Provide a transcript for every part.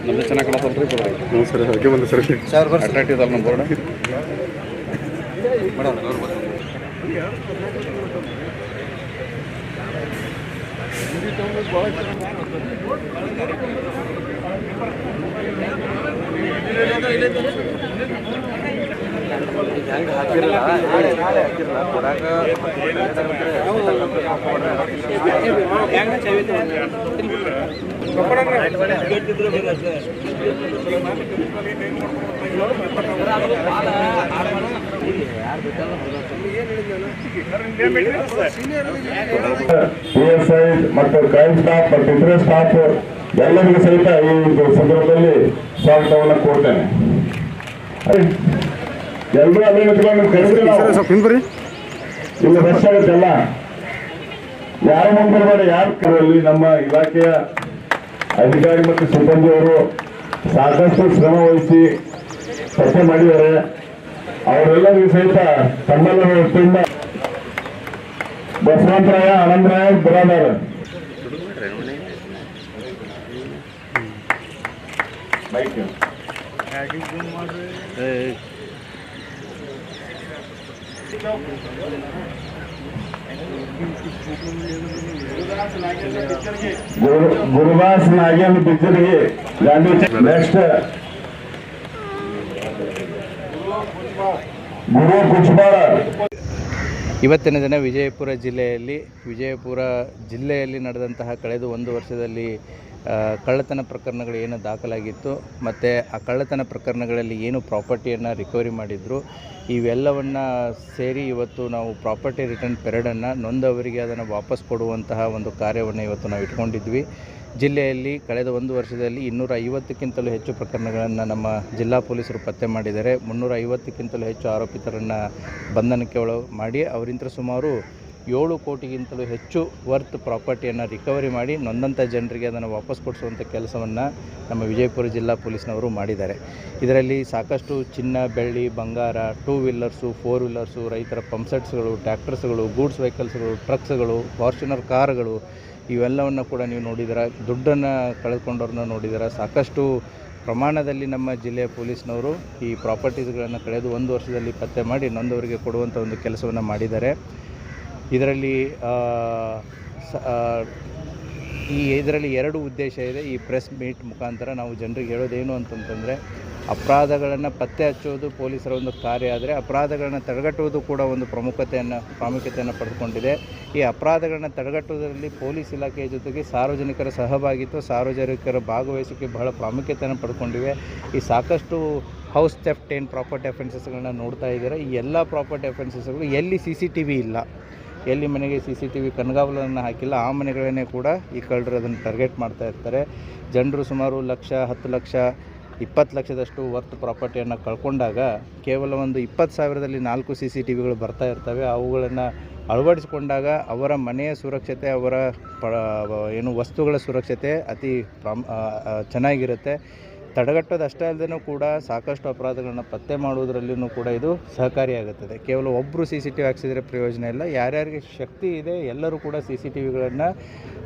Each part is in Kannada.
ನಮ್ದು ಚೆನ್ನಾಗಿ ಕಾಣತ್ತಲ್ರಿ ಹ್ಞೂ ಸರ್ ಅದಕ್ಕೆ ಬಂದ ಸರ್. ಅಟ್ರಾಕ್ಟಿವ್ ಅಲ್ಲ ನಮ್ಮ ಬೋರ್ಡ್ ಹೆಂಗೆ Então, os gols. ಮತ್ತು ಕ್ರೈಮ್ ಸ್ಟಾಫ್ ಮತ್ತು ಇತರೆ ಸ್ಟಾಫ್ ಎಲ್ಲರಿಗೂ ಸಹಿತ ಈ ಒಂದು ಸಂದರ್ಭದಲ್ಲಿ ಸ್ವಾಗತವನ್ನು ಕೋರ್ತೇನೆ. ಎಲ್ಲರೂ ಅಲ್ಲೇ ನಿಂತ್ಕೊಂಡು ಕರೆದ್ರೆ ಸ್ವಲ್ಪ ಬರ್ರಿ. ಇಲ್ಲಿ ರಶ್ ಆಗುತ್ತಲ್ಲ ಯಾರು ಮುಂಬರಬೇಡ ಯಾರು ಕರಲ್ಲಿ ನಮ್ಮ ಇಲಾಖೆಯ ಅಧಿಕಾರಿ ಮತ್ತು ಸಿಬ್ಬಂದಿಯವರು ಸಾಕಷ್ಟು ಶ್ರಮ ವಹಿಸಿ ಕೆಲಸ ಮಾಡಿದ್ದಾರೆ. ಅವರೆಲ್ಲರಿಗೂ ಸಹಿತ ತಮ್ಮೆಲ್ಲರ ವತಿಯಿಂದ ಬಸವಂತರಾಯ ಆನಂದರಾಯ ಬರಾದಾರ ಬೈಕ್ ಗುರು- ಗುರುದಾಸ್ ನಾಗೇಂದ್ರ ಬಿದ್ದರಿಗೆ ಗಾಂಧಿ ನೆಕ್ಸ್ಟ್ ಗುರು ಕುಚ್ಬಾರ ಇವತ್ತಿನ ದಿನ ವಿಜಯಪುರ ಜಿಲ್ಲೆಯಲ್ಲಿ ವಿಜಯಪುರ ಜಿಲ್ಲೆಯಲ್ಲಿ ನಡೆದಂತಹ ಕಳೆದು ಒಂದು ವರ್ಷದಲ್ಲಿ ಕಳ್ಳತನ ಪ್ರಕರಣಗಳು ಏನು ದಾಖಲಾಗಿತ್ತು, ಮತ್ತು ಆ ಕಳ್ಳತನ ಪ್ರಕರಣಗಳಲ್ಲಿ ಏನು ಪ್ರಾಪರ್ಟಿಯನ್ನು ರಿಕವರಿ ಮಾಡಿದ್ರು, ಇವೆಲ್ಲವನ್ನು ಸೇರಿ ಇವತ್ತು ನಾವು ಪ್ರಾಪರ್ಟಿ ರಿಟರ್ನ್ ಪೆರಡನ್ನು ನೊಂದವರಿಗೆ ಅದನ್ನು ವಾಪಸ್ ಕೊಡುವಂತಹ ಒಂದು ಕಾರ್ಯವನ್ನು ಇವತ್ತು ನಾವು ಇಟ್ಕೊಂಡಿದ್ವಿ. ಜಿಲ್ಲೆಯಲ್ಲಿ ಕಳೆದ ಒಂದು ವರ್ಷದಲ್ಲಿ ಇನ್ನೂರ ಐವತ್ತಕ್ಕಿಂತಲೂ ಹೆಚ್ಚು ಪ್ರಕರಣಗಳನ್ನು ನಮ್ಮ ಜಿಲ್ಲಾ ಪೊಲೀಸರು ಪತ್ತೆ ಮಾಡಿದ್ದಾರೆ. ಮುನ್ನೂರ ಐವತ್ತಕ್ಕಿಂತಲೂ ಹೆಚ್ಚು ಆರೋಪಿತರನ್ನು ಬಂಧನಕ್ಕೆ ಒಳ ಮಾಡಿ ಅವರಿಂದ ಸುಮಾರು ಏಳು ಕೋಟಿಗಿಂತಲೂ ಹೆಚ್ಚು ವರ್ತ್ ಪ್ರಾಪರ್ಟಿಯನ್ನು ರಿಕವರಿ ಮಾಡಿ ನೊಂದಂಥ ಜನರಿಗೆ ಅದನ್ನು ವಾಪಸ್ ಕೊಡಿಸುವಂಥ ಕೆಲಸವನ್ನು ನಮ್ಮ ವಿಜಯಪುರ ಜಿಲ್ಲಾ ಪೊಲೀಸ್ನವರು ಮಾಡಿದ್ದಾರೆ. ಇದರಲ್ಲಿ ಸಾಕಷ್ಟು ಚಿನ್ನ, ಬೆಳ್ಳಿ, ಬಂಗಾರ ಟೂ ವೀಲರ್ಸು ಫೋರ್ ವೀಲರ್ಸು ರೈತರ ಪಂಪ್ಸೆಟ್ಸ್ಗಳು ಟ್ಯಾಕ್ಟರ್ಸ್ಗಳು ಗೂಡ್ಸ್ ವೆಹಿಕಲ್ಸ್ಗಳು ಟ್ರಕ್ಸ್ಗಳು ಫಾರ್ಚುನರ್ ಕಾರುಗಳು ಇವೆಲ್ಲವನ್ನು ಕೂಡ ನೀವು ನೋಡಿದಿರ ದುಡ್ಡನ್ನು ಕಳೆದುಕೊಂಡವ್ರನ್ನ ನೋಡಿದಿರ ಸಾಕಷ್ಟು ಪ್ರಮಾಣದಲ್ಲಿ ನಮ್ಮ ಜಿಲ್ಲೆಯ ಪೊಲೀಸ್ನವರು ಈ ಪ್ರಾಪರ್ಟೀಸ್ಗಳನ್ನು ಕಳೆದು ಒಂದು ವರ್ಷದಲ್ಲಿ ಪತ್ತೆ ಮಾಡಿ ನೊಂದವರಿಗೆ ಕೊಡುವಂಥ ಒಂದು ಕೆಲಸವನ್ನು ಮಾಡಿದ್ದಾರೆ. ಇದರಲ್ಲಿ ಸ- ಈ ಇದರಲ್ಲಿ ಎರಡು ಉದ್ದೇಶ ಇದೆ. ಈ ಪ್ರೆಸ್ ಮೀಟ್ ಮುಖಾಂತರ ನಾವು ಜನರಿಗೆ ಹೇಳೋದೇನು ಅಂತಂತಂದರೆ, ಅಪರಾಧಗಳನ್ನು ಪತ್ತೆ ಹಚ್ಚೋದು ಪೊಲೀಸರ ಒಂದು ಕಾರ್ಯ ಆದರೆ, ಅಪರಾಧಗಳನ್ನು ತಡೆಗಟ್ಟುವುದು ಕೂಡ ಒಂದು ಪ್ರಮುಖತೆಯನ್ನು, ಪ್ರಾಮುಖ್ಯತೆಯನ್ನು ಪಡೆದುಕೊಂಡಿದೆ. ಈ ಅಪರಾಧಗಳನ್ನು ತಡೆಗಟ್ಟುವುದರಲ್ಲಿ ಪೊಲೀಸ್ ಇಲಾಖೆಯ ಜೊತೆಗೆ ಸಾರ್ವಜನಿಕರ ಸಹಭಾಗಿತ್ವ, ಸಾರ್ವಜನಿಕರ ಭಾಗವಹಿಸಿಕೆ ಬಹಳ ಪ್ರಾಮುಖ್ಯತೆಯನ್ನು ಪಡ್ಕೊಂಡಿವೆ. ಈ ಸಾಕಷ್ಟು ಹೌಸ್ ಥೆಫ್ಟ್ ಏನು ಪ್ರಾಪರ್ಟಿ ಅಫೆನ್ಸಸ್ಗಳನ್ನ ನೋಡ್ತಾ ಇದ್ದೀರಾ. ಈ ಎಲ್ಲ ಪ್ರಾಪರ್ಟಿ ಅಫೆನ್ಸಸ್ಗಳು ಎಲ್ಲಿ ಸಿ ಸಿ ಟಿ ವಿ ಇಲ್ಲ. ಎಲ್ಲಿ ಮನೆಗೆ ಸಿ ಸಿ ಟಿ ವಿ ಕಣ್ಗಾವಲನ್ನು ಹಾಕಿಲ್ಲ, ಆ ಮನೆಗಳನ್ನೇ ಕೂಡ ಈ ಕಳ್ಳರು ಅದನ್ನು ಟಾರ್ಗೆಟ್ ಮಾಡ್ತಾ ಇರ್ತಾರೆ. ಜನರು ಸುಮಾರು ಲಕ್ಷ, ಹತ್ತು ಲಕ್ಷ, ಇಪ್ಪತ್ತು ಲಕ್ಷದಷ್ಟು ವರ್ತ್ ಪ್ರಾಪರ್ಟಿಯನ್ನು ಕಳ್ಕೊಂಡಾಗ ಕೇವಲ ಒಂದು ಇಪ್ಪತ್ತು ಸಾವಿರದಲ್ಲಿ ನಾಲ್ಕು ಸಿ ಸಿ ಟಿ ವಿಗಳು ಬರ್ತಾ ಇರ್ತವೆ. ಅವುಗಳನ್ನು ಅಳವಡಿಸಿಕೊಂಡಾಗ ಅವರ ಮನೆಯ ಸುರಕ್ಷತೆ, ಅವರ ಏನು ವಸ್ತುಗಳ ಸುರಕ್ಷತೆ ಅತಿ ಪ್ರಾಮ್ ಚೆನ್ನಾಗಿರುತ್ತೆ. ತಡೆಗಟ್ಟೋದು ಅಷ್ಟೇ ಅಲ್ಲದೆ ಕೂಡ ಸಾಕಷ್ಟು ಅಪರಾಧಗಳನ್ನ ಪತ್ತೆ ಮಾಡುವುದರಲ್ಲಿಯೂ ಕೂಡ ಇದು ಸಹಕಾರಿಯಾಗುತ್ತದೆ. ಕೇವಲ ಒಬ್ಬರು ಸಿ ಸಿ ಟಿ ವಿ ಹಾಕ್ಸಿದ್ರೆ ಪ್ರಯೋಜನ ಇಲ್ಲ. ಯಾರ್ಯಾರಿಗೆ ಶಕ್ತಿ ಇದೆ ಎಲ್ಲರೂ ಕೂಡ ಸಿ ಸಿ ಟಿ ವಿಗಳನ್ನು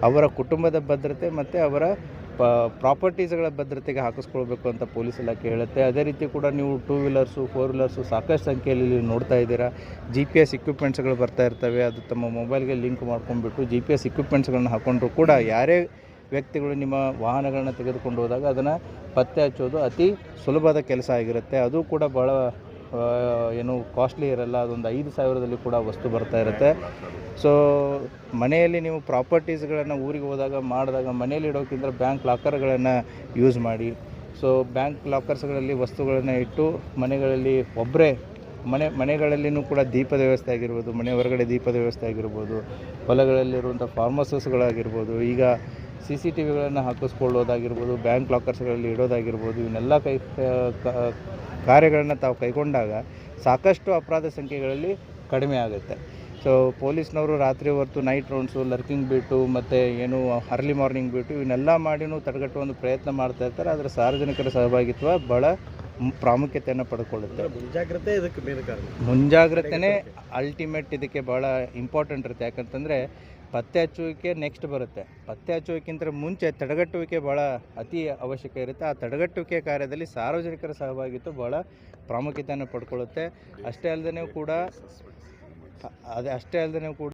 ಅವರ ಕುಟುಂಬದ ಭದ್ರತೆ ಮತ್ತು ಅವರ ಪ, ಪ್ರಾಪರ್ಟೀಸ್ಗಳ ಭದ್ರತೆಗೆ ಹಾಕಿಸ್ಕೊಳ್ಬೇಕು ಅಂತ ಪೊಲೀಸ್ ಇಲಾಖೆ ಹೇಳುತ್ತೆ. ಅದೇ ರೀತಿ ಕೂಡ ನೀವು ಟೂ ವೀಲರ್ಸು, ಫೋರ್ ವೀಲರ್ಸು ಸಾಕಷ್ಟು ಸಂಖ್ಯೆಯಲ್ಲಿ ನೋಡ್ತಾ ಇದ್ದೀರಾ. ಜಿ ಪಿ ಎಸ್ ಇಕ್ವಿಪ್ಮೆಂಟ್ಸ್ಗಳು ಬರ್ತಾ ಇರ್ತವೆ. ಅದು ತಮ್ಮ ಮೊಬೈಲ್ಗೆ ಲಿಂಕ್ ಮಾಡ್ಕೊಂಡ್ಬಿಟ್ಟು ಜಿ ಪಿ ಎಸ್ ಇಕ್ವಿಪ್ಮೆಂಟ್ಸ್ಗಳನ್ನ ಹಾಕೊಂಡ್ರು ಕೂಡ ಯಾರೇ ವ್ಯಕ್ತಿಗಳು ನಿಮ್ಮ ವಾಹನಗಳನ್ನು ತೆಗೆದುಕೊಂಡು ಹೋದಾಗ ಅದನ್ನು ಪತ್ತೆ ಹಚ್ಚೋದು ಅತಿ ಸುಲಭದ ಕೆಲಸ ಆಗಿರುತ್ತೆ. ಅದು ಕೂಡ ಭಾಳ ಏನು ಕಾಸ್ಟ್ಲಿ ಇರಲ್ಲ, ಅದೊಂದು ಐದು ಸಾವಿರದಲ್ಲಿ ಕೂಡ ವಸ್ತು ಬರ್ತಾ ಇರುತ್ತೆ. ಸೊ ಮನೆಯಲ್ಲಿ ನೀವು ಪ್ರಾಪರ್ಟೀಸ್ಗಳನ್ನು ಊರಿಗೆ ಹೋದಾಗ ಮಾಡಿದಾಗ ಮನೆಯಲ್ಲಿ ಇಡೋಕ್ಕಿಂತ ಬ್ಯಾಂಕ್ ಲಾಕರ್ಗಳನ್ನು ಯೂಸ್ ಮಾಡಿ. ಸೊ ಬ್ಯಾಂಕ್ ಲಾಕರ್ಸ್ಗಳಲ್ಲಿ ವಸ್ತುಗಳನ್ನು ಇಟ್ಟು ಮನೆಗಳಲ್ಲಿ ಒಬ್ಬರೇ ಮನೆ, ಮನೆಗಳಲ್ಲಿನೂ ಕೂಡ ದೀಪದ ವ್ಯವಸ್ಥೆ ಆಗಿರ್ಬೋದು, ಮನೆ ಹೊರಗಡೆ ದೀಪದ ವ್ಯವಸ್ಥೆ ಆಗಿರ್ಬೋದು, ಹೊಲಗಳಲ್ಲಿರುವಂಥ ಫಾರ್ಮಸಸ್ಗಳಾಗಿರ್ಬೋದು ಈಗ ಸಿ ಸಿ ಟಿ ವಿಗಳನ್ನು ಹಾಕಿಸ್ಕೊಳ್ಳೋದಾಗಿರ್ಬೋದು ಬ್ಯಾಂಕ್ ಲಾಕರ್ಸ್ಗಳಲ್ಲಿ ಇಡೋದಾಗಿರ್ಬೋದು ಇವನ್ನೆಲ್ಲ ಕೈ ಕಾರ್ಯಗಳನ್ನು ತಾವು ಕೈಗೊಂಡಾಗ ಸಾಕಷ್ಟು ಅಪರಾಧ ಸಂಖ್ಯೆಗಳಲ್ಲಿ ಕಡಿಮೆ ಆಗುತ್ತೆ. ಸೊ ಪೊಲೀಸ್ನವರು ರಾತ್ರಿ ಹೊತ್ತು ನೈಟ್ ರೌಂಡ್ಸು ಲರ್ಕಿಂಗ್ ಬಿಟ್ಟು ಮತ್ತು ಏನು ಅರ್ಲಿ ಮಾರ್ನಿಂಗ್ ಬಿಟ್ಟು ಇವನ್ನೆಲ್ಲ ಮಾಡಿನೂ ತಡೆಗಟ್ಟುವ ಒಂದು ಪ್ರಯತ್ನ ಮಾಡ್ತಾ ಇರ್ತಾರೆ. ಆದರೆ ಸಾರ್ವಜನಿಕರ ಸಹಭಾಗಿತ್ವ ಭಾಳ ಪ್ರಾಮುಖ್ಯತೆಯನ್ನು ಪಡ್ಕೊಳ್ಳುತ್ತೆ. ಮುಂಜಾಗ್ರತೆ ಇದಕ್ಕೆ ಮುಂಜಾಗ್ರತೆನೇ ಅಲ್ಟಿಮೇಟ್ ಇದಕ್ಕೆ ಭಾಳ ಇಂಪಾರ್ಟೆಂಟ್ ಇರುತ್ತೆ. ಯಾಕಂತಂದರೆ ಪತ್ತೆ ಹಚ್ಚುವಿಕೆ ನೆಕ್ಸ್ಟ್ ಬರುತ್ತೆ. ಪತ್ತೆ ಹಚ್ಚುವಿಕ್ಕಿಂತ ಮುಂಚೆ ತಡೆಗಟ್ಟುವಿಕೆ ಭಾಳ ಅತಿ ಅವಶ್ಯಕ ಇರುತ್ತೆ. ಆ ತಡೆಗಟ್ಟುವಿಕೆ ಕಾರ್ಯದಲ್ಲಿ ಸಾರ್ವಜನಿಕರ ಸಹಭಾಗಿತ್ವ ಭಾಳ ಪ್ರಾಮುಖ್ಯತೆಯನ್ನು ಪಡ್ಕೊಳ್ಳುತ್ತೆ. ಅಷ್ಟೇ ಅಲ್ಲದೆ ಕೂಡ ಅದೇ, ಅಷ್ಟೇ ಅಲ್ಲದೆ ಕೂಡ